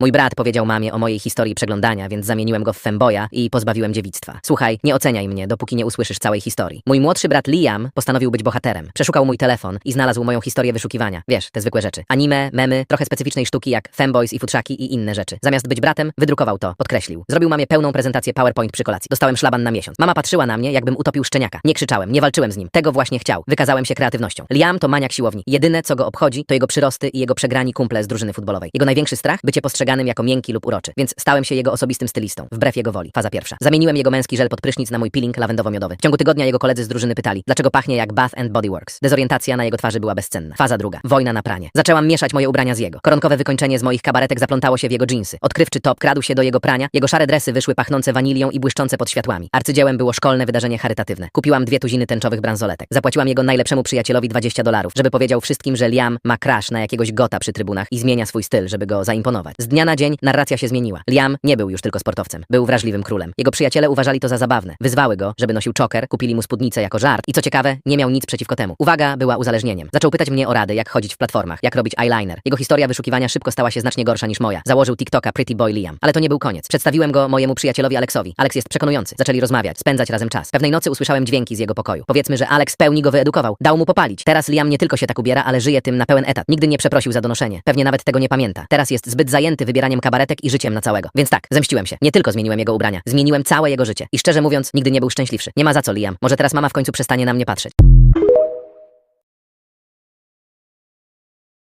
Mój brat powiedział mamie o mojej historii przeglądania, więc zamieniłem go w femboya i pozbawiłem dziewictwa. Słuchaj, nie oceniaj mnie, dopóki nie usłyszysz całej historii. Mój młodszy brat Liam postanowił być bohaterem. Przeszukał mój telefon i znalazł moją historię wyszukiwania. Wiesz, te zwykłe rzeczy. Anime, memy, trochę specyficznej sztuki jak femboys i futrzaki i inne rzeczy. Zamiast być bratem, wydrukował to, podkreślił. Zrobił mamie pełną prezentację PowerPoint przy kolacji. Dostałem szlaban na miesiąc. Mama patrzyła na mnie, jakbym utopił szczeniaka. Nie krzyczałem, nie walczyłem z nim. Tego właśnie chciał. Wykazałem się kreatywnością. Liam to maniak siłowni. Jedyne, co go obchodzi, to jego przyrosty i jego przegrani kumple z drużyny futbolowej. Jego największy strach bycie postrzeganym jako miękki lub uroczy, więc stałem się jego osobistym stylistą, wbrew jego woli. Faza pierwsza. Zamieniłem jego męski żel pod prysznic na mój peeling lawendowo-miodowy. W ciągu tygodnia jego koledzy z drużyny pytali, dlaczego pachnie jak Bath and Body Works. Dezorientacja na jego twarzy była bezcenna. Faza druga. Wojna na pranie. Zaczęłam mieszać moje ubrania z jego. Koronkowe wykończenie z moich kabaretek zaplątało się w jego dżinsy. Odkrywczy top kradł się do jego prania, jego szare dresy wyszły pachnące wanilią i błyszczące pod światłami. Arcydziełem było szkolne wydarzenie charytatywne. Kupiłam dwie tuziny tęczowych bransoletek. Zapłaciłam jego najlepszemu przyjacielowi 20 dolarów, żeby powiedział wszystkim, że Liam ma crash na jakiegoś gota przy trybunach i zmienia swój styl, żeby go zaimponować. Z dnia na dzień narracja się zmieniła. Liam nie był już tylko sportowcem, był wrażliwym królem. Jego przyjaciele uważali to za zabawne. Wyzwały go, żeby nosił czoker, kupili mu spódnicę jako żart i co ciekawe, nie miał nic przeciwko temu. Uwaga była uzależnieniem. Zaczął pytać mnie o rady, jak chodzić w platformach, jak robić eyeliner. Jego historia wyszukiwania szybko stała się znacznie gorsza niż moja. Założył TikToka Pretty Boy Liam. Ale to nie był koniec. Przedstawiłem go mojemu przyjacielowi Aleksowi. Alex jest przekonujący. Zaczęli rozmawiać, spędzać razem czas. Pewnej nocy usłyszałem dźwięki z jego pokoju. Powiedzmy, że Alex w pełni go wyedukował. Dał mu popalić. Teraz Liam nie tylko się tak ubiera, ale żyje tym na pełen etat. Nigdy nie przeprosił za donoszenie. Pewnie nawet tego nie pamięta. Teraz jest zbyt wybieraniem kabaretek i życiem na całego. Więc tak, zemściłem się. Nie tylko zmieniłem jego ubrania, zmieniłem całe jego życie. I szczerze mówiąc, nigdy nie był szczęśliwszy. Nie ma za co, Liam. Może teraz mama w końcu przestanie na mnie patrzeć.